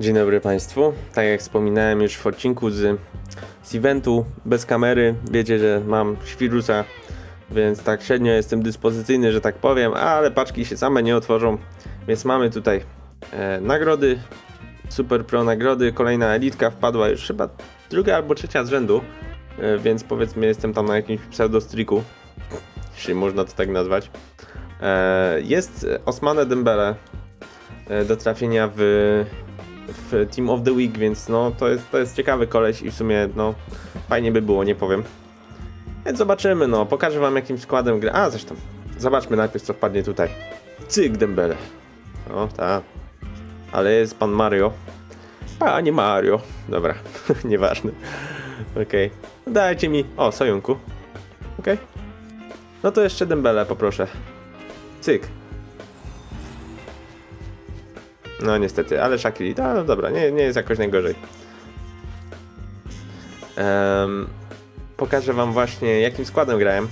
Dzień dobry Państwu. Tak jak wspominałem już w odcinku z, z eventu bez kamery, wiecie, że mam świrusa, więc tak średnio jestem dyspozycyjny, że tak powiem, ale paczki się same nie otworzą, więc mamy tutaj e, nagrody, Super Pro nagrody, kolejna elitka wpadła już chyba druga albo trzecia z rzędu, e, więc powiedzmy jestem tam na jakimś pseudostriku, jeśli można to tak nazwać. E, jest Osmane Dembele e, do trafienia w w Team of the Week, więc no to jest, to jest ciekawy koleś i w sumie no fajnie by było, nie powiem. Więc zobaczymy, no pokażę wam jakim składem gry. A zresztą, zobaczmy najpierw co wpadnie tutaj. Cyk Dembele. O tak. Ale jest pan Mario. Panie Mario. Dobra, nieważne. Okej. Dajcie mi. O, Sojunku. Okej. No to jeszcze Dembele poproszę. Cyk. No niestety, ale Shakiri, no, no dobra, nie, nie jest jakoś najgorzej. Em, pokażę wam właśnie jakim składem grałem.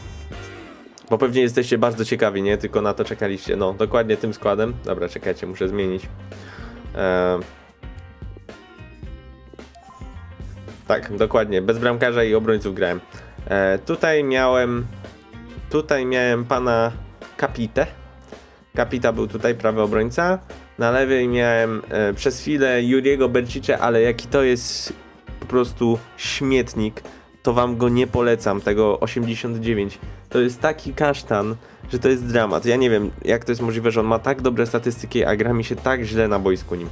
Bo pewnie jesteście bardzo ciekawi, nie? Tylko na to czekaliście. No, dokładnie tym składem. Dobra, czekajcie, muszę zmienić. Em, tak, dokładnie. Bez bramkarza i obrońców grałem. E, tutaj miałem... Tutaj miałem pana Kapitę. Kapita był tutaj prawy obrońca. Na lewej miałem e, przez chwilę Juriego Bercicze, ale jaki to jest po prostu śmietnik, to wam go nie polecam, tego 89. To jest taki kasztan, że to jest dramat. Ja nie wiem, jak to jest możliwe, że on ma tak dobre statystyki, a gra mi się tak źle na boisku nim.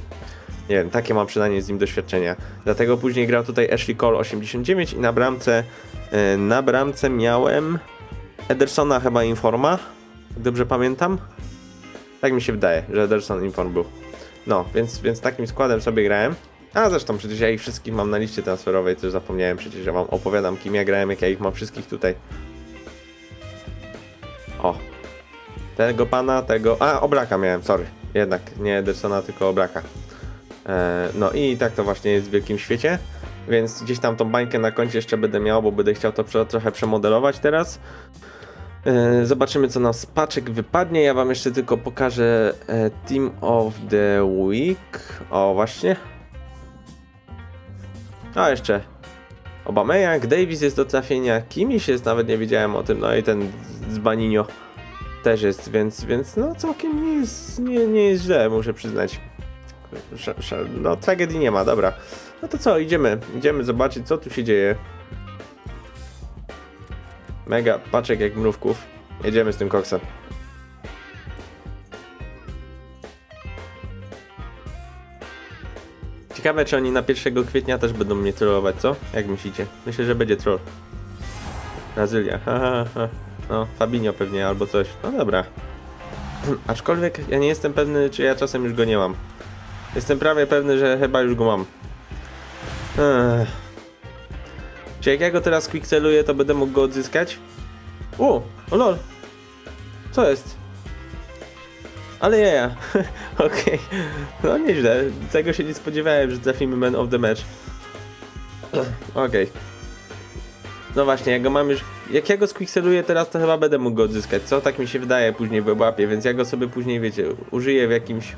Nie wiem, takie mam przynajmniej z nim doświadczenia. Dlatego później grał tutaj Ashley Cole 89 i na bramce, e, na bramce miałem Edersona chyba Informa, dobrze pamiętam. Tak mi się wydaje, że Ederson Inform był. No, więc, więc takim składem sobie grałem. A zresztą przecież ja ich wszystkich mam na liście transferowej, też zapomniałem przecież, że wam opowiadam kim ja grałem, jak ja ich mam wszystkich tutaj. O. Tego pana, tego... A, Obraka miałem, sorry. Jednak nie Edersona, tylko Obraka. E, no i tak to właśnie jest w wielkim świecie. Więc gdzieś tam tą bańkę na koncie jeszcze będę miał, bo będę chciał to trochę przemodelować teraz. E, Zobaczymy, co nam z paczek wypadnie. Ja wam jeszcze tylko pokażę e, Team of the Week. O, właśnie. A, jeszcze Obameyang, Davis jest do trafienia, Kimiś jest, nawet nie wiedziałem o tym, no i ten z Baninio też jest, więc, więc no całkiem nie jest, nie, nie jest źle, muszę przyznać. No tragedii nie ma, dobra. No to co, idziemy, idziemy zobaczyć, co tu się dzieje. Mega paczek jak mrówków. Jedziemy z tym koksem. Ciekawe, czy oni na 1 kwietnia też będą mnie trollować, co? Jak myślicie? Myślę, że będzie troll. Brazylia, ha, ha, ha. No, Fabinho pewnie albo coś. No dobra. Aczkolwiek ja nie jestem pewny, czy ja czasem już go nie mam. Jestem prawie pewny, że chyba już go mam. Ech. Czy jak ja go teraz quickseluję, to będę mógł go odzyskać? O, o lol. Co jest? Ale ja, ja. Okej. No nieźle. Tego się nie spodziewałem, że trafimy Man of the Match. Okej. No właśnie, jak go mam już... Jak ja go squickseluję teraz, to chyba będę mógł go odzyskać, co? Tak mi się wydaje później w łapie, więc ja go sobie później, wiecie, użyję w jakimś...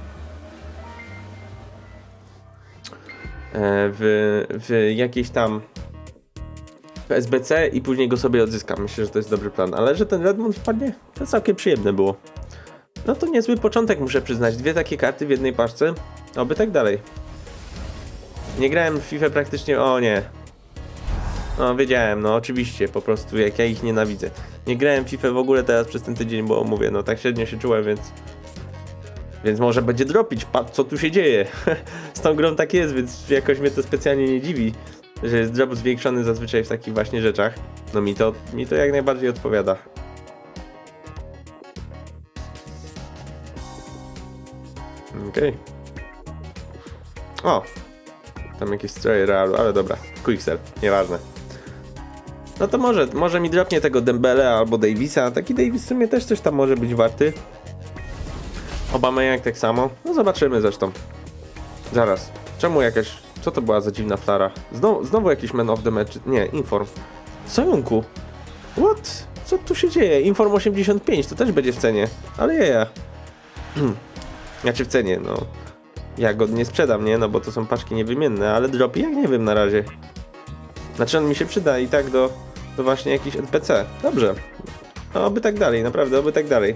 e, W, w jakiejś tam w SBC i później go sobie odzyskam. Myślę, że to jest dobry plan. Ale że ten Redmond wpadnie, to całkiem przyjemne było. No to niezły początek, muszę przyznać. Dwie takie karty w jednej paczce. Oby tak dalej. Nie grałem w FIFA praktycznie. O nie. No wiedziałem, no oczywiście, po prostu jak ja ich nienawidzę. Nie grałem w FIFA w ogóle teraz przez ten tydzień, bo mówię, no tak średnio się czułem, więc. Więc może będzie dropić, patrz co tu się dzieje. Z tą grą tak jest, więc jakoś mnie to specjalnie nie dziwi że jest drop zwiększony zazwyczaj w takich właśnie rzeczach. No mi to, mi to jak najbardziej odpowiada. Okej. O! Tam jakieś stroje realu, ale dobra. Quicksell, nieważne. No to może, może mi dropnie tego Dembele albo Davisa. Taki Davis w sumie też coś tam może być warty. Obama jak tak samo. No zobaczymy zresztą. Zaraz. Czemu jakaś... Co to była za dziwna flara? Znowu, znowu jakiś man of the match. Nie, Inform. Sojunku. What? Co tu się dzieje? Inform 85, to też będzie w cenie. Ale ja. Znaczy w cenie, no. ja go nie sprzedam, nie? No bo to są paczki niewymienne, ale dropi jak nie wiem na razie. Znaczy on mi się przyda i tak do, do właśnie jakiś NPC. Dobrze. No, oby tak dalej, naprawdę, oby tak dalej.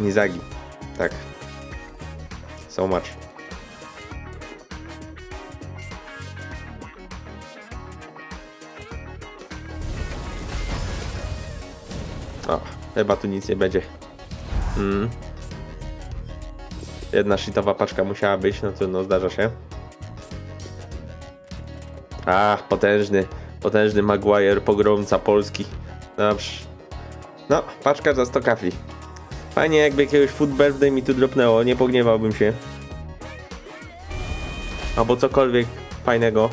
Nizagi. Tak. So much. O, chyba tu nic nie będzie. Mm. Jedna shitowa paczka musiała być, no to no zdarza się. Ach, potężny, potężny Maguire, pogromca Polski. Dobrze. No, paczka za 100 kafli. Fajnie jakby jakiegoś food birthday mi tu dropnęło, nie pogniewałbym się. Albo cokolwiek fajnego.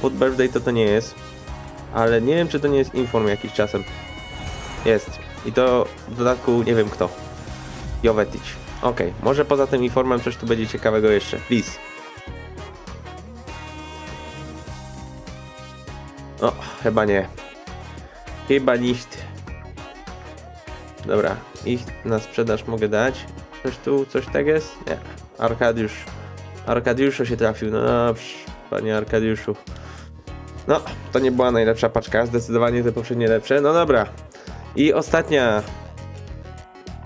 Food birthday to to nie jest. Ale nie wiem czy to nie jest inform jakiś czasem. Jest. I to w dodatku nie wiem kto. Jovetic. Okej, może poza tym informem coś tu będzie ciekawego jeszcze. Please. O, chyba nie. Chyba nicht. Dobra, ich na sprzedaż mogę dać. Coś tu, coś tak jest? Nie. Arkadiusz. Arkadiuszu się trafił. No dobrze, panie Arkadiuszu. No, to nie była najlepsza paczka, zdecydowanie te poprzednie lepsze. No dobra. I ostatnia.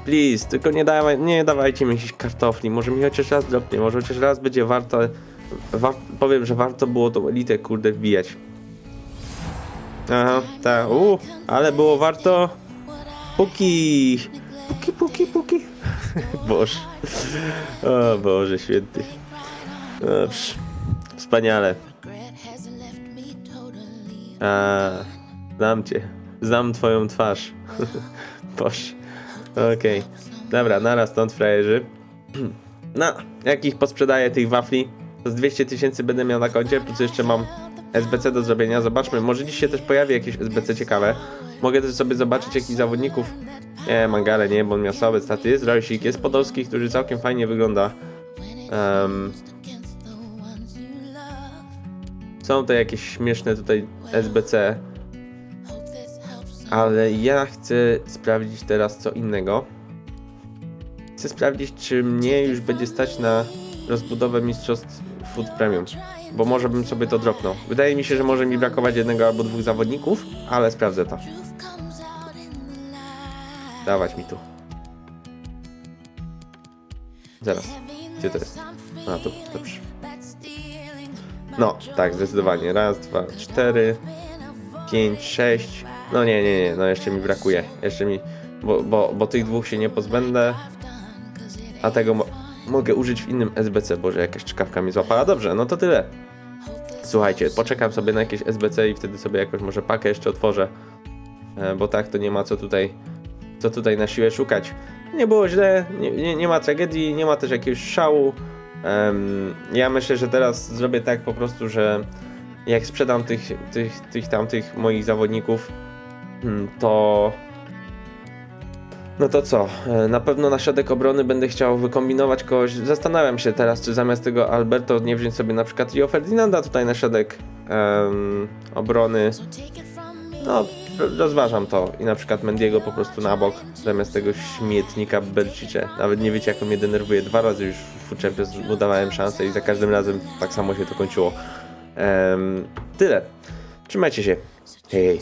Please, tylko nie, dawaj, nie dawajcie mi jakichś kartofli. Może mi chociaż raz dropnie, może chociaż raz będzie warto. Wa powiem, że warto było tą elitę kurde wbijać. Aha, tak, u, ale było warto. Puki! Puki, puki, puki. Boże. O Boże święty. Dobrze. Wspaniale. A, znam cię. Znam twoją twarz. Boże. Okej. Dobra, naraz stąd frajerzy. No, jak ich posprzedaję tych wafli, z 200 tysięcy będę miał na koncie, plus jeszcze mam SBC do zrobienia. Zobaczmy, może dziś się też pojawi jakieś SBC ciekawe. Mogę też sobie zobaczyć jakichś zawodników. Nie, Mangale nie, bo on miał staty. Jest Rojsik, jest Podolski, który całkiem fajnie wygląda. Em, są to jakieś śmieszne tutaj SBC. Ale ja chcę sprawdzić teraz co innego. Chcę sprawdzić, czy mnie już będzie stać na rozbudowę mistrzostw Food Premium. Bo może bym sobie to dropnął. Wydaje mi się, że może mi brakować jednego albo dwóch zawodników, ale sprawdzę to. Dawać mi tu. Zaraz. Gdzie to jest? A, tu. Dobrze. No, tak, zdecydowanie. Raz, dwa, cztery, pięć, sześć. No nie, nie, nie, no jeszcze mi brakuje. Jeszcze mi, bo, bo, bo tych dwóch się nie pozbędę. A tego mo mogę użyć w innym SBC, Boże, jakaś czkawka mi złapała. Dobrze, no to tyle. Słuchajcie, poczekam sobie na jakieś SBC i wtedy sobie jakoś może pakę jeszcze otworzę. E, Bo tak to nie ma co tutaj, co tutaj na siłę szukać. Nie było źle, nie, nie, nie ma tragedii, nie ma też jakiegoś szału. Em, ja myślę, że teraz zrobię tak po prostu, że jak sprzedam tych, tych, tych tamtych moich zawodników, to no to co? E, Na pewno na środek obrony będę chciał wykombinować kogoś. Zastanawiam się teraz, czy zamiast tego Alberto nie wziąć sobie na przykład Rio Ferdinanda tutaj na środek em, obrony. No, ro- rozważam to i na przykład Mendiego po prostu na bok zamiast tego śmietnika Belcicze. Nawet nie wiecie, jak on mnie denerwuje. Dwa razy już w Food Champions mu szansę i za każdym razem tak samo się to kończyło. Em, tyle. Trzymajcie się. Hej, hej.